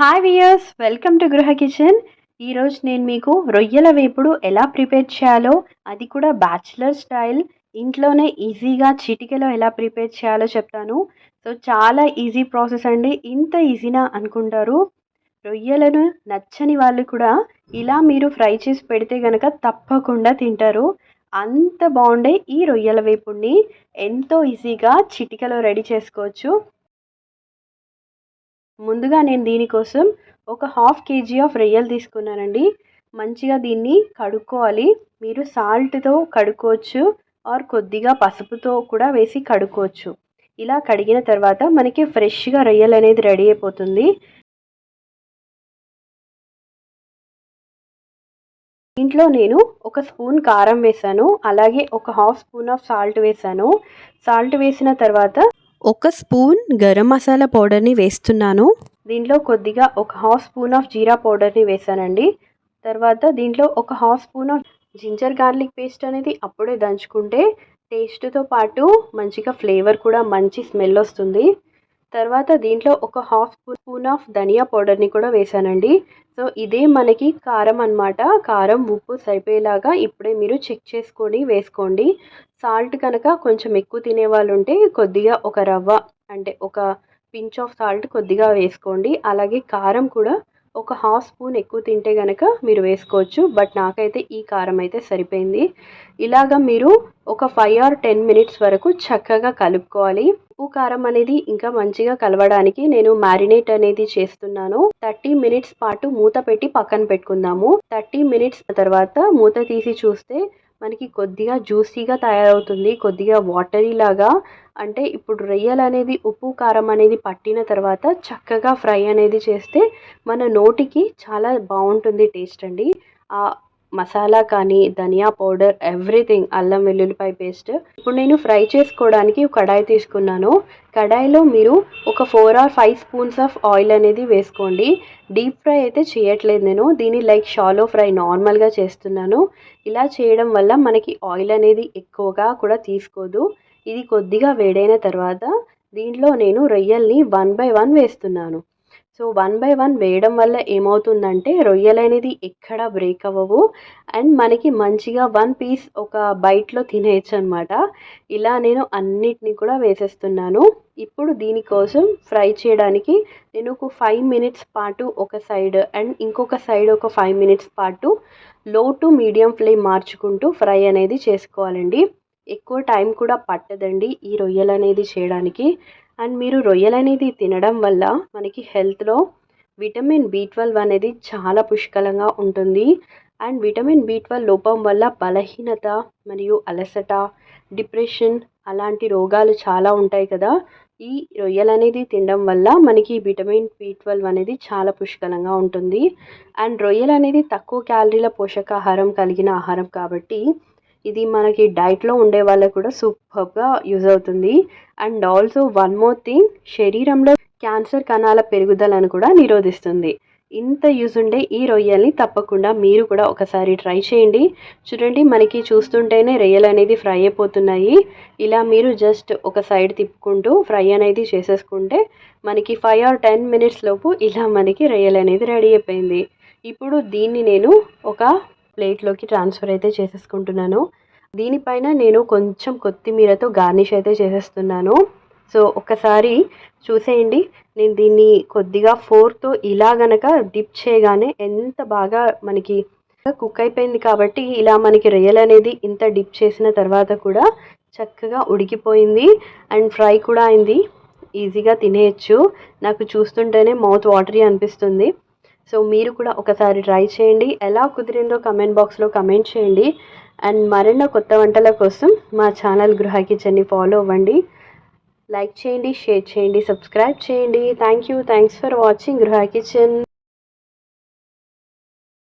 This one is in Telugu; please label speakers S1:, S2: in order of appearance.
S1: Hi viewers welcome to Gruha kitchen ఈరోజు నేను మీకు రొయ్యల వేపుడు ఎలా ప్రిపేర్ చేయాలో అది కూడా బ్యాచిలర్ స్టైల్ ఇంట్లోనే ఈజీగా చిటికెలో ఎలా ప్రిపేర్ చేయాలో చెప్తాను. సో చాలా ఈజీ ప్రాసెస్ అండి. ఇంత ఈజీనా అనుకుంటారు. రొయ్యలను నచ్చని వాళ్ళు కూడా ఇలా మీరు ఫ్రై చేసి పెడితే కనుక తప్పకుండా తింటారు. అంత బాగుండే ఈ రొయ్యల వేపుడిని. ఎంతో ఈజీగా చిటికలో రెడీ చేసుకోవచ్చు. ముందుగా నేను దీనికోసం ఒక హాఫ్ కేజీ ఆఫ్ రొయ్యలు తీసుకున్నానండి. మంచిగా దీన్ని కడుక్కోవాలి. మీరు సాల్ట్తో కడుక్కోవచ్చు. ఆర్ కొద్దిగా పసుపుతో కూడా వేసి కడుక్కోవచ్చు. ఇలా కడిగిన తర్వాత మనకి ఫ్రెష్గా రొయ్యలు అనేది రెడీ అయిపోతుంది. దీంట్లో నేను ఒక స్పూన్ కారం వేసాను అలాగే ఒక హాఫ్ స్పూన్ ఆఫ్ సాల్ట్ వేసాను సాల్ట్ వేసిన తర్వాత ఒక స్పూన్ గరం మసాలా పౌడర్ని వేస్తున్నాను. దీంట్లో కొద్దిగా ఒక హాఫ్ స్పూన్ ఆఫ్ జీరా పౌడర్ని వేసానండి. తర్వాత దీంట్లో ఒక half spoon of ginger garlic paste అనేది అప్పుడే దంచుకుంటే టేస్ట్తో పాటు మంచిగా ఫ్లేవర్ కూడా మంచి స్మెల్ వస్తుంది. తర్వాత దీంట్లో ఒక హాఫ్ స్పూన్ ఆఫ్ ధనియా పౌడర్ని కూడా వేసానండి సో ఇదే మనకి కారం అనమాట కారం ఉప్పు సరిపోయేలాగా ఇప్పుడే మీరు చెక్ చేసుకొని వేసుకోండి. సాల్ట్ కనుక కొంచెం ఎక్కువ తినే వాళ్ళు ఉంటే కొద్దిగా ఒక రవ్వ అంటే ఒక పించ్ ఆఫ్ సాల్ట్ కొద్దిగా వేసుకోండి. అలాగే కారం కూడా ఒక హాఫ్ స్పూన్ ఎక్కువ తింటే కనుక మీరు వేసుకోవచ్చు బట్ నాకైతే ఈ కారం అయితే సరిపోయింది. ఇలాగ మీరు ఒక ఫైవ్ ఆర్ టెన్ మినిట్స్ వరకు చక్కగా కలుపుకోవాలి. ఉప్పు కారం అనేది ఇంకా మంచిగా కలవడానికి నేను మ్యారినేట్ అనేది చేస్తున్నాను. థర్టీ మినిట్స్ పాటు మూత పెట్టి పక్కన పెట్టుకుందాము. థర్టీ మినిట్స్ తర్వాత మూత తీసి చూస్తే మనకి కొద్దిగా జ్యూసీగా తయారవుతుంది కొద్దిగా వాటరీ లాగా. అంటే ఇప్పుడు రొయ్యలు అనేది ఉప్పు కారం అనేది పట్టిన తర్వాత చక్కగా ఫ్రై అనేది చేస్తే మన నోటికి చాలా బాగుంటుంది టేస్ట్ అండి. మసాలా కానీ ధనియా పౌడర్ ఎవ్రీథింగ్ అల్లం వెల్లుల్లిపాయ పేస్ట్. ఇప్పుడు నేను ఫ్రై చేసుకోవడానికి కడాయి తీసుకున్నాను. కడాయిలో మీరు ఒక four or five spoons of oil అనేది వేసుకోండి. డీప్ ఫ్రై అయితే చేయట్లేదు నేను. దీన్ని లైక్ షాలో ఫ్రై నార్మల్గా చేస్తున్నాను. ఇలా చేయడం వల్ల మనకి ఆయిల్ అనేది ఎక్కువగా కూడా తీసుకోదు. ఇది కొద్దిగా వేడైన తర్వాత దీంట్లో నేను రొయ్యల్ని వన్ బై వన్ వేస్తున్నాను. సో వన్ బై వన్ వేయడం వల్ల ఏమవుతుందంటే రొయ్యలు అనేది ఎక్కడ బ్రేక్ అవ్వవు. అండ్ మనకి మంచిగా వన్ పీస్ ఒక బైట్లో తినేయచ్చు అనమాట ఇలా నేను అన్నిటిని కూడా వేసేస్తున్నాను. ఇప్పుడు దీనికోసం ఫ్రై చేయడానికి నేను ఒక ఫైవ్ మినిట్స్ పాటు ఒక సైడ్ అండ్ ఇంకొక సైడ్ ఒక ఫైవ్ మినిట్స్ పాటు లో టు మీడియం ఫ్లేమ్ మార్చుకుంటూ ఫ్రై అనేది చేసుకోవాలండి. ఎక్కువ టైం కూడా పట్టదండి ఈ రొయ్యలు అనేది చేయడానికి. అండ్ మీరు రొయ్యలు అనేది తినడం వల్ల మనకి హెల్త్లో విటమిన్ బి ట్వెల్వ్ అనేది చాలా పుష్కలంగా ఉంటుంది. అండ్ విటమిన్ బి ట్వెల్వ్ లోపం వల్ల బలహీనత మరియు అలసట డిప్రెషన్ అలాంటి రోగాలు చాలా ఉంటాయి కదా. ఈ రొయ్యలు అనేది తినడం వల్ల మనకి విటమిన్ బి ట్వెల్వ్ అనేది చాలా పుష్కలంగా ఉంటుంది. అండ్ రొయ్యలు అనేది తక్కువ క్యాలరీల పోషకాహారం కలిగిన ఆహారం కాబట్టి ఇది మనకి డైట్లో ఉండే వాళ్ళకు కూడా సూపర్గా యూజ్ అవుతుంది. And also one more thing శరీరంలో క్యాన్సర్ కణాల పెరుగుదలను కూడా నిరోధిస్తుంది. ఇంత యూజ్ ఉండే ఈ రొయ్యల్ని తప్పకుండా మీరు కూడా ఒకసారి ట్రై చేయండి. చూడండి మనకి చూస్తుంటేనే రొయ్యలు అనేది ఫ్రై అయిపోతున్నాయి. ఇలా మీరు జస్ట్ ఒక సైడ్ తిప్పుకుంటూ ఫ్రై అనేది చేసేసుకుంటే మనకి ఫైవ్ ఆర్ టెన్ మినిట్స్ లోపు ఇలా మనకి రొయ్యలు అనేది రెడీ అయిపోయింది. ఇప్పుడు దీన్ని నేను ఒక ప్లేట్లోకి ట్రాన్స్ఫర్ అయితే చేసేసుకుంటున్నాను. దీనిపైన నేను కొంచెం కొత్తిమీరతో గార్నిష్ అయితే చేసేస్తున్నాను. సో ఒకసారి చూసేయండి. నేను దీన్ని కొద్దిగా ఫోర్తో ఇలా గనక డిప్ చేయగానే ఎంత బాగా మనకి కుక్ అయిపోయింది కాబట్టి ఇలా మనకి రొయ్యలు అనేది ఇంత డిప్ చేసిన తర్వాత కూడా చక్కగా ఉడికిపోయింది. అండ్ ఫ్రై కూడా అయింది. ఈజీగా తినేయచ్చు. నాకు చూస్తుంటేనే మౌత్ వాటరీ అనిపిస్తుంది. సో మీరు కూడా ఒకసారి ట్రై చేయండి. ఎలా కుదిరిందో కమెంట్ బాక్స్లో కమెంట్ చేయండి. అండ్ మరెన్నో కొత్త వంటల కోసం మా ఛానల్ గృహ కిచెన్ని ఫాలో అవ్వండి. లైక్ చేయండి షేర్ చేయండి సబ్స్క్రైబ్ చేయండి. Thank you thanks for watching Gruha kitchen